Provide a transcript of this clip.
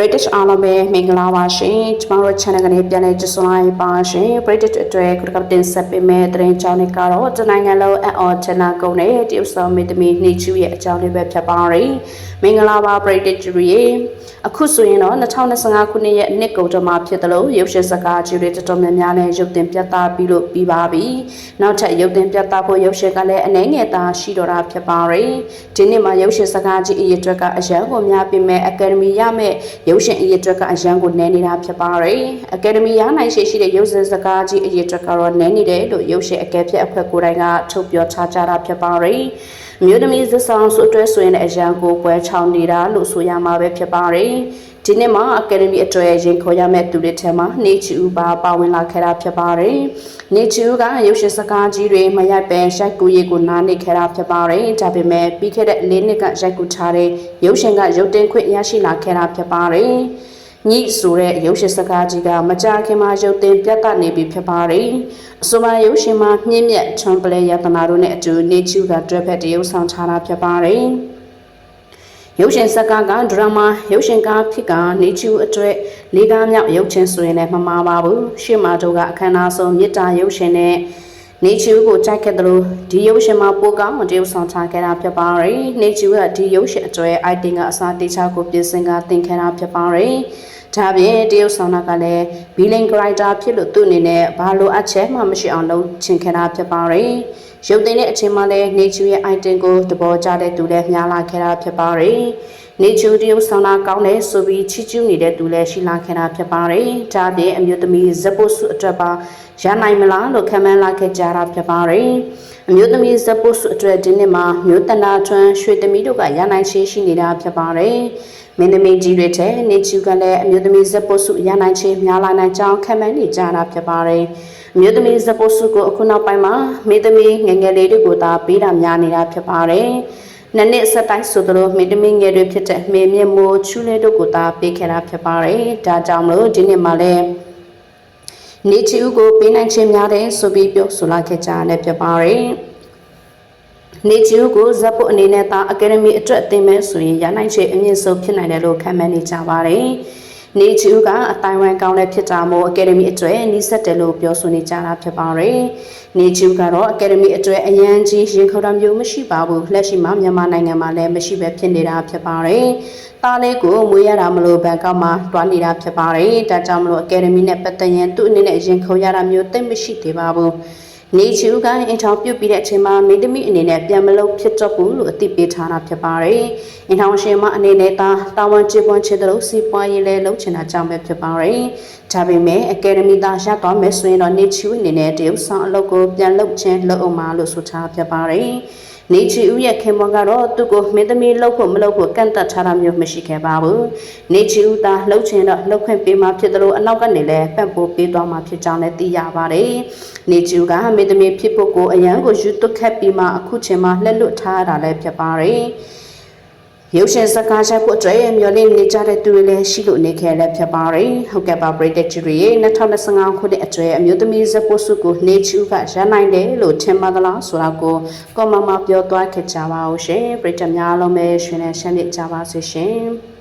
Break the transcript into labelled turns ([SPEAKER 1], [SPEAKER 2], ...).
[SPEAKER 1] British အားလုံးပဲမင်္ဂလာပါရှင်ကျမတို့ channel ကနေပြန်လည်ကြိုဆိုလိုက်ပါရှင် British အတွက်ခုကတင်ဆက်ပေးမယ့်သတင်းကြောင်းတွေကတော့တနိုင်ငံလုံးအအော်ချနာကုန်းနဲ့တရုတ်ဆောင်မင်းသမီးနေချူရဲ့အကြောင်းလေးပဲဖြစ်ပါရယ်မင်္ဂလာပါ British ရေအခုဆိုရင်တော့2025ခုနှစ်ရဲ့နှစ်ကုန်တော့မှာဖြစ်တယ်လို့ရုပ်ရှင်စကားကြီးတွေတော်တော်များများနဲ့ရုပ်တင်ပြသပြီးလို့ပြီးပါပြီနောက်ထပ်ရုပ်တင်ပြသဖို့ရုပ်ရှင်ကလည်းအနှဲငယ်သားရှိတော့တာဖြစ်ပါရယ်ဒီနေ့မှာရုပ်ရှင်စကားကြီးအရေးအတွက်ကအရန်ကိုများပြင်မဲ့အကယ်ဒမီရမဲ့ရုပ်ရှင်အရေးအတွက်ကအရန်ကိုနည်းနေတာဖြစ်ပါရယ်အကယ်ဒမီရနိုင်ရှိရှိတဲ့ရုပ်ရှင်စကားကြီးအရေးအတွက်ကတော့နည်းနေတယ်လို့ရုပ်ရှင်အကဲဖြတ်အဖွဲ့ကိုယ်တိုင်ကထုတ်ပြောချကြတာဖြစ်ပါရယ် မြို့သမီးဇက်ဆောင်ဆိုအတွက်ဆိုရင်လည်းအရန်ကိုပွဲချောင်းနေတာလို့ဆိုရမှာပဲဖြစ်ပါရယ်ဒီနေ့မှာအကယ်ဒမီအတွက်ရင်ခေါ်ရမယ့်သူတွေထဲမှာနေချူပါပါဝင်လာခဲ့တာဖြစ်ပါတယ်။နေချူကရုပ်ရှင်စကားကြီးတွေမရိုက်ပဲရိုက်ကူရေးကိုနားနေခဲ့တာဖြစ်ပါတယ်။ဒါပေမဲ့ပြီးခဲ့တဲ့၄နှစ်ကရိုက်ကူထားတဲ့ရုပ်ရှင်ကရုပ်တင်ခွင့်ရရှိလာခဲ့တာဖြစ်ပါတယ်။ ညိဆိုတဲ့ရုပ်ရှင်စကားကြီးကမကြာခင်မှာရုပ်တင်ပြသနေပြီဖြစ်ပါတယ်။အဆိုပါရုပ်ရှင်မှာမြင့်မြတ်ထွန်ပလဲယတနာတို့နဲ့အတူနေချူကတွဲဖက်တရုပ်ဆောင်ထားတာဖြစ်ပါတယ်။ရုပ်ရှင်ဇာတ်ကားကဒရမာရုပ်ရှင်ကားဖြစ်ကနေချူအတွက်လေးကားမြောက်ရုပ်ချင်းဆိုရင်လည်းမမှားပါဘူးရှေ့မှာတို့ကအခမ်းအနားဆုံးမြစ်တာရုပ်ရှင်နဲ့ နေချူကိုကြိုက်ခဲ့တယ်လို့ဒီရုပ်ရှင်မှာပိုကောင်းတရုပ်ဆောင်ထားခဲ့တာဖြစ်ပါတယ်နေချူကဒီရုပ်ရှင်အတွက် item ကအစားတေချာကိုပြင်ဆင်ကသင်ခဲ့တာဖြစ်ပါတယ်ဒါပြင်တရုတ်ဆောင်တာကလည်း billing writer ဖြစ်လို့သူ့အနေနဲ့ဘာလို့အချက်မှမရှိအောင်လုပ်ချင်ခဲ့တာဖြစ်ပါတယ်ရုပ်သိမ်းတဲ့အချိန်မှလည်း nature ရဲ့ item ကိုသဘောကျတဲ့သူလည်းများလာခဲ့တာဖြစ်ပါတယ်။ nature တရုပ်ဆောင်တာကောင်းတယ်ဆိုပြီးချီးကျူးနေတဲ့သူလည်းရှိလာခဲ့တာဖြစ်ပါတယ်။ဒါပြင်အမျိုးသမီးဇပုစုအတွက်ပါရနိုင်မလားလို့ခံမှန်းလာခဲ့ကြတာဖြစ်ပါတယ်။အမျိုးသမီးဇပုစုအတွက်ဒီနေ့မှာမျိုးတနာထွန်းရွှေသမီးတို့ကရနိုင်ရှိရှိနေတာဖြစ်ပါတယ်။မင်းသမီးကြီးတွေတဲ့နေချူကလည်းအမျိုးသမီးဇပုစုရနိုင်ချင်းများလာနိုင်ကြောင်းခံမှန်းနေကြတာဖြစ်ပါတယ်။ မြို့သမီးဇပိုစုကိုအခုနောက်ပိုင်းမှာမိသမီးငငယ်လေးတွေကိုသာပေးတာများနေတာဖြစ်ပါတယ်။နှစ်နှစ်ဆက်တိုင်းဆိုသလိုမိသမီးငယ်တွေဖြစ်တဲ့မေမြင့်မိုးချူလေးတို့ကိုသာပေးခဲ့တာဖြစ်ပါတယ်။ဒါကြောင့်မလို့ဒီနှစ်မှာလည်းနေချီဦးကိုပေးနိုင်ခြင်းများတယ်ဆိုပြီးပြောဆိုလာခဲ့ကြတယ်ဖြစ်ပါတယ်။နေချီဦးကိုဇက်ပုအနေနဲ့သာအကယ်ဒမီအတွက်အသင်မဲ့ဆိုရင်ရနိုင်ချေအမြင့်ဆုံးဖြစ်နိုင်တယ်လို့ခန့်မှန်းနေကြပါတယ်။ နေချူကအတိုင်းဝမ်ကောင်းတဲ့ဖြစ်တာမို့အကယ်ဒမီအတွက်နှိစက်တယ်လို့ပြောဆိုနေကြတာဖြစ်ပါတယ်။နေချူကတော့အကယ်ဒမီအတွက်အရန်ကြီးရင်ခုန်တာမျိုးမရှိပါဘူး။လက်ရှိမှာမြန်မာနိုင်ငံမှာလည်းမရှိပဲဖြစ်နေတာဖြစ်ပါတယ်။သားလေးကိုမွေးရတာမလို့ဘန်ကောက်မှာတွားနေတာဖြစ်ပါတယ်။ဒါကြောင့်မလို့အကယ်ဒမီနဲ့ပတ်သက်ရင်သူ့အနေနဲ့ရင်ခုန်ရတာမျိုးသိမရှိသေးပါဘူး။ နေချူကအင်ထောင်ပြုတ်ပြီးတဲ့အချိန်မှာမိသမီအနေနဲ့ပြန်မလုပ်ဖြစ်တော့ဘူးလို့အသိပေးထားတာဖြစ်ပါတယ်။အင်ထောင်ရှင်မအနေနဲ့သာတာဝန်ကျေပွန်ချစ်တဲ့လို့စီးပွားရေးလဲလုပ်ချင်တာကြောင့်ပဲဖြစ်ပါတယ်။ဒါပေမဲ့အကယ်ဒမီသားရသွားမယ်ဆိုရင်တော့နေချူအနေနဲ့တရုတ်ဆောင်အလုပ်ကိုပြန်လုပ်ခြင်းလုပ်အောင်ပါလို့ဆိုထားဖြစ်ပါတယ်။ နေချီဦးရဲ့ခင်မွန်ကတော့သူ့ကိုမင်းသမီးလှုပ်ဖို့မလှုပ်ဖို့ကန့်သက်ထားတာမျိုးမရှိခဲ့ပါဘူးနေချီဦးသာလှုပ်ချင်တော့လှုပ်ခွင့်ပေးမှဖြစ်တယ်လို့အနောက်ကနေလည်းပံ့ပိုးပေးသွားမှာဖြစ်ကြောင်းလည်းသိရပါတယ်နေချီဦးကမင်းသမီးဖြစ်ဖို့ကိုအရန်ကိုယူသွက်ခက်ပြီးမှအခုချိန်မှာလှက်လွတ်ထားရတာလည်းဖြစ်ပါတယ် ရုပ်ရှင်စကားချက်ဖို့အတွက်မျော်လင့်နေကြတဲ့သူတွေလည်းရှိလို့နေခဲ့လည်းဖြစ်ပါတယ်။ဟုတ်ကဲ့ပါပရိသတ်ကြီးတွေ2025ခုနှစ်အတွက်အမျိုးသမီးဇက်ပို့စုကိုနေချူကရနိုင်တယ်လို့ထင်ပါသလားဆိုတာကိုကွန်မန့်မှာပြောသွားခဲ့ကြပါဦးရှင်။ပရိသတ်များလုံးပဲရှင်နဲ့ရှင်းပြကြပါစေရှင်။